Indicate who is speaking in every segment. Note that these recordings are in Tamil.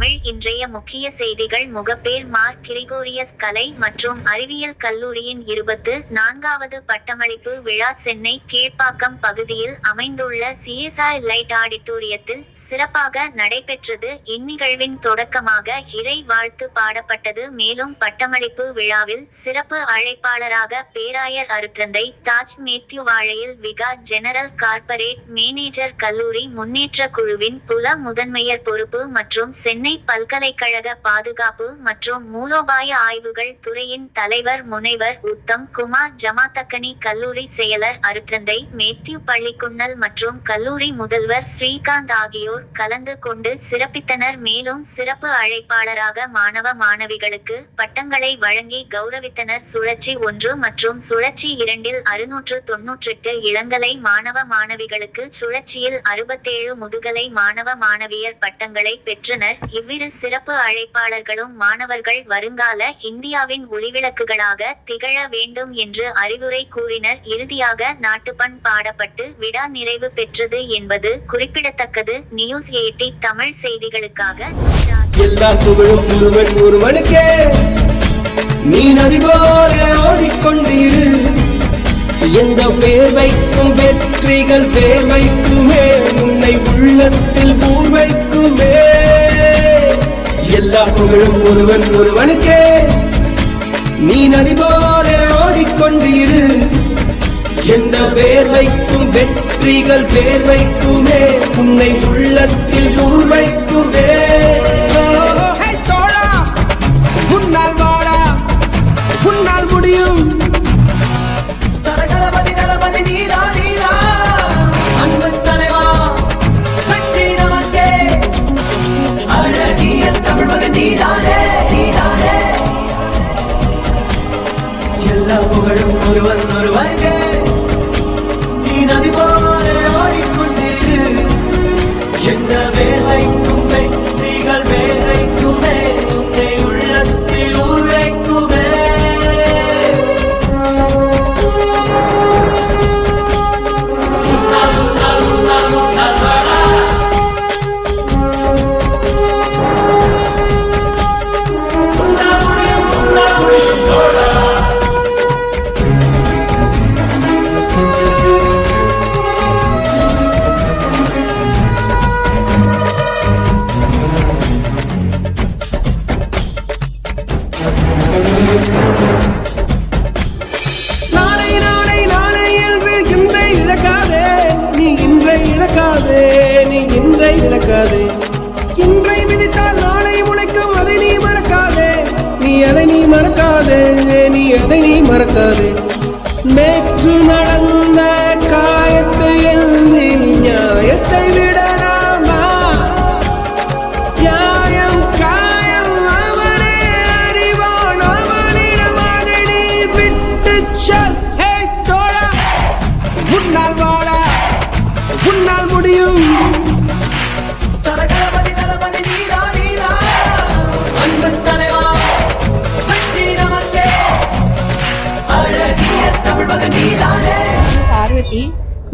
Speaker 1: தமிழ் இன்றைய முக்கிய செய்திகள் முகப்பேர் மார் கிரிகோரியஸ் கலை மற்றும் அறிவியல் கல்லூரியின் இருபத்து நான்காவது பட்டமளிப்பு விழா சென்னை கீழ்ப்பாக்கம் பகுதியில் அமைந்துள்ள சிஎஸ்ஐ லைட் ஆடிட்டோரியத்தில் சிறப்பாக நடைபெற்றது. இந்நிகழ்வின் தொடக்கமாக இறை வாழ்த்து பாடப்பட்டது. மேலும் பட்டமளிப்பு விழாவில் சிறப்பு அழைப்பாளராக பேராயர் அருத்தந்தை தாஜ் மேத்யூ வாழையில் விகா ஜெனரல் கார்ப்பரேட் மேனேஜர் கல்லூரி முன்னேற்ற குழுவின் புல முதன்மையர் பொறுப்பு மற்றும் சென்னை பல்கலைக்கழக பாதுகாப்பு மற்றும் மூலோபாய ஆய்வுகள் துறையின் தலைவர் முனைவர் உத்தம் குமார் ஜமாத்தக்கனி கல்லூரி செயலர் அருத்தந்தை மேத்யூ பள்ளிக்குன்னல் மற்றும் கல்லூரி முதல்வர் ஸ்ரீகாந்த் ஆகியோர் கலந்து கொண்டு சிறப்பித்தனர். மேலும் சிறப்பு அழைப்பாளராக மாணவ மாணவிகளுக்கு பட்டங்களை வழங்கி கௌரவித்தனர். சுழற்சி ஒன்று மற்றும் சுழற்சி இரண்டில் அறுநூற்று தொன்னூற்றெட்டு இளங்கலை மாணவ மாணவிகளுக்கு சுழற்சியில் அறுபத்தேழு முதுகலை மாணவ மாணவியர் பட்டங்களை பெற்றனர். இவ்விரு சிறப்பு அழைப்பாளர்களும் மாணவர்கள் வருங்கால இந்தியாவின் ஒளிவிளக்குகளாக திகழ வேண்டும் என்று அறிவுரை கூறினர். இறுதியாக நாட்டுப்பண் பாடப்பட்டு விடா நிறைவு பெற்றது என்பது குறிப்பிடத்தக்கது. நியூஸ் எயிட்டி தமிழ் செய்திகளுக்காக
Speaker 2: எல்லா புகழும் ஒருவன் ஒருவனுக்கே. நீ நதி போல ஓடிக்கொண்டிரு எந்த பேர் வைக்கும் வெற்றிகள் பேர் வைக்குமே உன்னை உள்ளத்தில் ஊர் வைக்குமே எல்லா புகழும் ஒருவன் ஒருவனுக்கே. நீ நதி போல ஓடிக்கொண்டிரு எந்த பேர் வைக்கும் வெற்றிகள் பேர் வைக்குமே உன்னை உள்ளத்தில் ஊர் வைக்குமே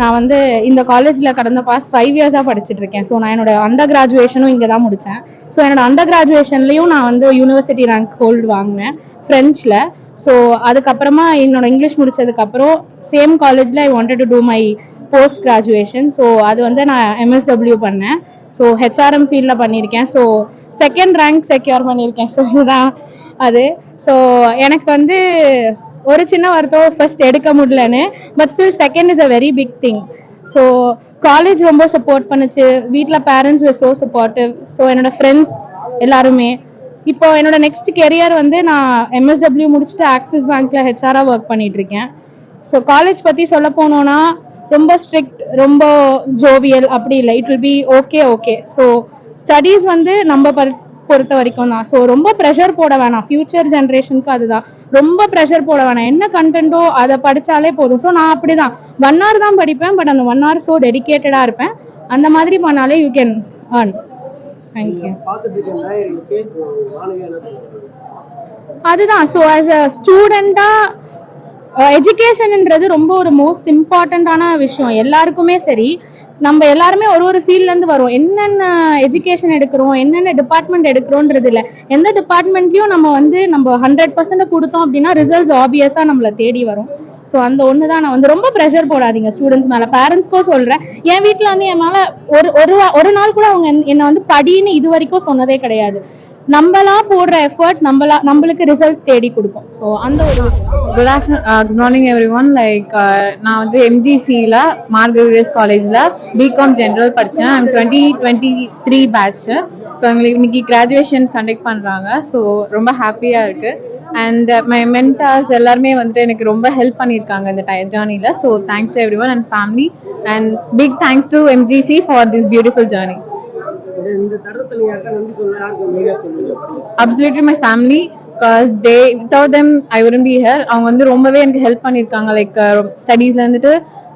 Speaker 3: நான் வந்து இந்த காலேஜில் கடந்த பாஸ்ட் ஃபைவ் இயர்ஸாக படிச்சுட்டு இருக்கேன். ஸோ நான் என்னோட அண்டர் கிராஜுவேஷனும் இங்கே தான் முடித்தேன் ஸோ என்னோட அண்டர் கிராஜுவேஷன்லேயும் நான் வந்து யூனிவர்சிட்டி ரேங்க் ஹோல்டு வாங்கினேன் ஃப்ரெஞ்சில் ஸோ அதுக்கப்புறமா என்னோட இங்கிலீஷ் முடிச்சதுக்கப்புறம் சேம் காலேஜில் I wanted to do my post graduation so அது வந்து நான் எம்எஸ்டபிள்யூ பண்ணேன். ஸோ ஹெச்ஆர்எம் ஃபீல்டில் பண்ணியிருக்கேன். ஸோ செகண்ட் ரேங்க் செக்யூர் பண்ணியிருக்கேன். ஸோ இதுதான் அது. ஸோ எனக்கு வந்து ஒரு சின்ன வருத்தம் ஃபர்ஸ்ட் எடுக்க முடியலன்னு but still second is a very big thing so college ரொம்ப சப்போர்ட் பண்ணுச்சு. வீட்டில் பேரண்ட்ஸ் ஸோ சப்போர்ட்டிவ் ஸோ என்னோட ஃப்ரெண்ட்ஸ் எல்லாருமே. இப்போ என்னோட நெக்ஸ்ட் கெரியர் வந்து நான் எம்எஸ்டபிள்யூ முடிச்சுட்டு ஆக்சிஸ் பேங்க்ல ஹெச்ஆராக ஒர்க் பண்ணிட்டு இருக்கேன் ஸோ காலேஜ் பற்றி சொல்ல போனோம்னா ரொம்ப ஸ்ட்ரிக்ட் ரொம்ப ஜோவியல் அப்படி இல்லை. It will be okay okay so studies வந்து நம்ம பொறுத்த வரைக்கும் தான். ஸோ ரொம்ப ப்ரெஷர் போட வேணாம். ஃபியூச்சர் ஜென்ரேஷனுக்கு அதுதான். ரொம்ப ப்ரெஷர் போட வேணாம். என்ன கண்டென்ட்டோ அதை படிச்சாலே போதும். ஸோ நான் அப்படிதான். ஒன் hour தான் படிப்பேன் பட் அந்த ஒன் hour ஸோ டெடிகேட்டடாக இருப்பேன். அந்த மாதிரி பண்ணாலே you can earn. Thank you அதுதான். ஸோ ஆஸ் அ ஸ்டூடெண்ட்டாக எஜுகேஷன்ன்றது ரொம்ப ஒரு மோஸ்ட் இம்பார்ட்டண்ட்டான விஷயம். எல்லாருக்குமே சரி. நம்ம எல்லாருமே ஒரு ஒரு ஃபீல்ட்லேருந்து வரும் வரோம். என்னென்ன எஜுகேஷன் எடுக்கிறோம் என்னென்ன டிபார்ட்மெண்ட் எடுக்கிறோன்றது இல்லை எந்த டிபார்ட்மெண்ட்லையும் நம்ம வந்து நம்ம ஹண்ட்ரட் பர்சன்ட் கொடுத்தோம் அப்படின்னா ரிசல்ட்ஸ் ஆப்வியஸாக நம்மளை தேடி வரும். ஸோ அந்த ஒன்று தான் நான் வந்து ரொம்ப ப்ரெஷர் போடாதீங்க ஸ்டூடெண்ட்ஸ் மேலே. பேரண்ட்ஸ்க்கும் சொல்கிறேன் என் வீட்டில் வந்து என் மேலே ஒரு ஒரு ஒரு நாள் கூட அவங்க என்னை வந்து படின்னு இது வரைக்கும் சொன்னதே கிடையாது. நம்மளா போடுற எஃபர்ட் நம்மளா நம்மளுக்கு ரிசல்ட்ஸ் தேடி கொடுக்கும். ஸோ அந்த ஒரு
Speaker 4: good afternoon good morning every one like நான் வந்து எம்ஜிசியில் மார்கரிஸ் காலேஜில் பிகாம் ஜென்ரல் படித்தேன் I'm twenty twenty three batch so எங்களுக்கு இன்னைக்கு கிராஜுவேஷன் கண்டக்ட் பண்ணுறாங்க ஸோ ரொம்ப ஹாப்பியாக இருக்குது அண்ட் மை மென்டார்ஸ் எல்லாருமே வந்துட்டு எனக்கு ரொம்ப ஹெல்ப் பண்ணியிருக்காங்க இந்த டயர் ஜேர்னியில் so thanks to every one and family and big thanks to MGC for this beautiful journey absolutely my family because they without them I wouldn't be here. அவங்க வந்து ரொம்பவே எனக்கு ஹெல்ப் பண்ணியிருக்காங்க. லைக் ஸ்டடீஸ்ல இருந்துட்டு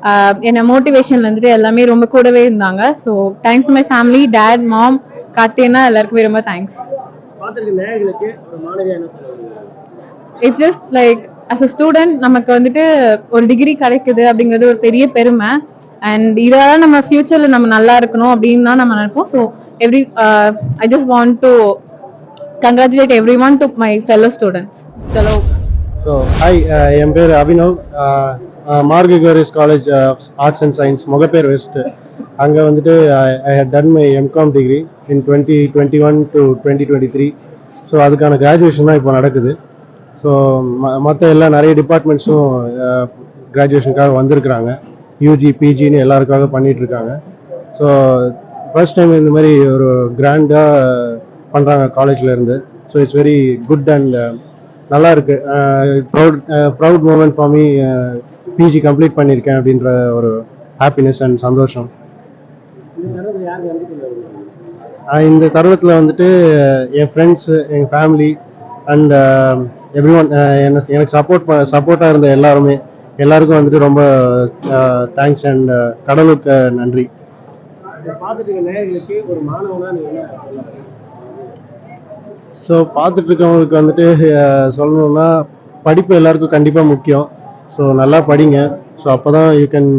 Speaker 4: uh, என்ன மோட்டிவேஷன்ல இருந்துட்டு எல்லாமே ரொம்ப கூடவே இருந்தாங்க. So thanks to my family dad mom கார்த்தியனா எல்லாருக்குமே ரொம்ப thanks it's just like as a student நமக்கு வந்துட்டு ஒரு டிகிரி கிடைக்குது அப்படிங்கிறது ஒரு பெரிய பெருமை. அண்ட் இதால நம்ம ஃபியூச்சர்ல நம்ம நல்லா இருக்கணும் அப்படின்னு தான் நம்ம நினைப்போம். So every I just want to congratulate every one to my fellow students sello
Speaker 5: so hi என் பேர் அபினவ். மார்க் கோரிஸ் college arts and science Mogappair west அங்கே வந்துட்டு I had done my MCom degree in twenty twenty one to twenty twenty three so அதுக்கான கிராஜுவேஷன் தான் இப்போ நடக்குது. ஸோ மற்ற எல்லா நிறைய டிபார்ட்மெண்ட்ஸும் கிராஜுவேஷனுக்காக uh, வந்திருக்கிறாங்க. யூஜி பிஜின்னு எல்லாருக்காக பண்ணிகிட்ருக்காங்க ஸோ ஃபர்ஸ்ட் டைம் இந்த மாதிரி ஒரு கிராண்டாக பண்ணுறாங்க காலேஜில் இருந்து. So it's very good and நல்லா இருக்கு. Proud proud moment for me PG complete பண்ணியிருக்கேன் அப்படின்ற ஒரு ஹாப்பினஸ் அண்ட் சந்தோஷம். இந்த தருணத்தில் வந்துட்டு என் ஃப்ரெண்ட்ஸு எங்கள் ஃபேமிலி அண்ட் எவ்ரி ஒன் எனக்கு சப்போர்ட் ப சப்போர்ட்டாக இருந்த எல்லாருமே எல்லாருக்கும் வந்துட்டு ரொம்ப uh, தேங்க்ஸ் அண்ட் uh, கடவுளுக்கு நன்றி. ஸோ பார்த்துட்டு இருக்கவங்களுக்கு வந்துட்டு சொல்லணும்னா படிப்பு எல்லாருக்கும் கண்டிப்பாக முக்கியம். ஸோ நல்லா படிங்க. ஸோ அப்போ தான் யூ கேன்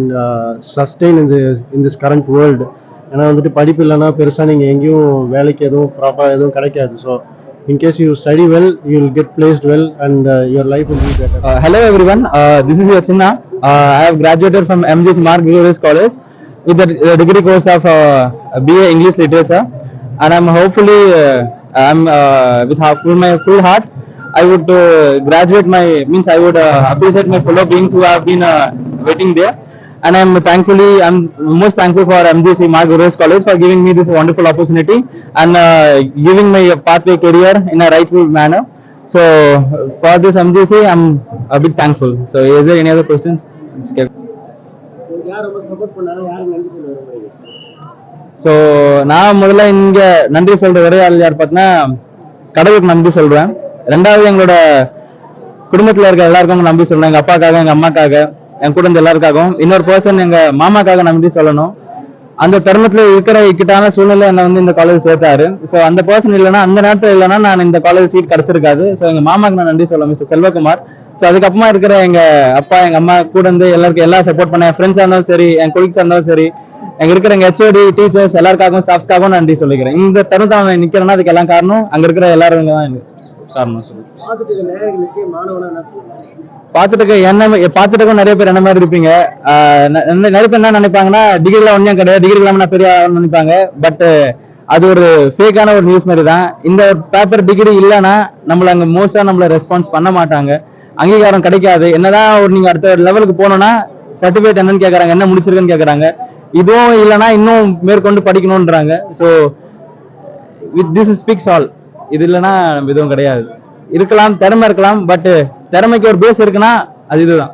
Speaker 5: சஸ்டெயின் இந்த இன் திஸ் கரண்ட் வேர்ல்டு ஏன்னா வந்துட்டு படிப்பு இல்லைன்னா பெருசாக நீங்கள் எங்கேயும் வேலைக்கு எதுவும் ப்ராப்பராக எதுவும் கிடைக்காது. So in case you study well you will get placed well and your life will be better
Speaker 6: uh, this is your Chinna. Uh, I have graduated from MGS Mark Gregorius College. With the degree course of uh, BA English Literature and I'm hopefully, uh, I'm uh, with full, my full heart, I would graduate my, means I would appreciate my fellow beings who have been waiting there and I'm thankfully, I'm most thankful for MGC Mark College for giving me this wonderful opportunity and uh, giving my pathway career in a rightful manner. So for this MGC, I'm a bit thankful. So is there any other questions? So நான் முதல்ல இங்கே நன்றி சொல்கிற ஒரே ஆள் யார் பார்த்தீங்கன்னா கடவுளுக்கு நன்றி சொல்கிறேன் ரெண்டாவது எங்களோட குடும்பத்தில் இருக்க எல்லாருக்கும் நன்றி சொல்லணும் எங்கள் அப்பாக்காக எங்கள் அம்மாக்காக என் கூட எல்லாருக்காகவும். இன்னொரு பர்சன் எங்கள் மாமாக்காக நன்றி சொல்லணும். அந்த தருணத்தில் இருக்கிற இக்கட்டான சூழ்நிலை என்னை வந்து இந்த காலேஜ் சேர்த்தாரு. ஸோ அந்த பர்சன் இல்லைன்னா அந்த நேரத்தில் இல்லைன்னா நான் இந்த காலேஜ் சீட் கிடைச்சிருக்காது. ஸோ எங்கள் மாமாக்கு நான் நன்றி சொல்லணும் மிஸ்டர் செல்வகுமார். ஸோ அதுக்கப்புறமா இருக்கிற எங்க அப்பா எங்க அம்மா கூட இருந்து எல்லாருக்கும் எல்லாம் சப்போர்ட் பண்ண ஃப்ரெண்ட்ஸா இருந்தாலும் சரி என் கொலிக்ஸா இருந்தாலும் சரி எங்க இருக்கிற எங்க ஹெச்ஓடி டீச்சர்ஸ் எல்லாருக்காகவும் ஸ்டாஃப்ஸ்க்காகவும் நன்றி சொல்லிக்கிறேன். இந்த தருணத்தை அவன் நிக்கிறேன்னா அதுக்கு எல்லாம் காரணம் அங்க இருக்கிற எல்லாரும் தான் காரணம் சொல்லி. பார்த்துட்டு இருக்க என்ன பார்த்துட்டு இருக்க நிறைய பேர் என்ன மாதிரி இருப்பீங்க? நிறைய பேர் என்ன நினைப்பாங்கன்னா டிகிரில ஒன்றும் கிடையாது. டிகிரி இல்லாம நான் பெரிய நினைப்பாங்க. பட் அது ஒரு ஃபேக்கான ஒரு நியூஸ் மாதிரி தான். இந்த ஒரு பேப்பர் டிகிரி இல்லைன்னா நம்மள அங்க மோஸ்டா நம்மள ரெஸ்பான்ஸ் பண்ண மாட்டாங்க. அங்கீகாரம் கிடைக்காது. என்னதான் ஒரு நீங்க அடுத்த லெவலுக்கு போனோம்னா சர்டிபிகேட் என்னன்னு கேக்குறாங்க என்ன முடிச்சிருக்குன்னு கேக்குறாங்க. இதுவும் இல்லைன்னா இன்னும் மேற்கொண்டு படிக்கணும்ன்றாங்க. So with this speaks all இது இல்லைன்னா எதுவும் கிடையாது. இருக்கலாம் திறமை இருக்கலாம் பட் திறமைக்கு ஒரு பேஸ் இருக்குன்னா அது இதுதான்.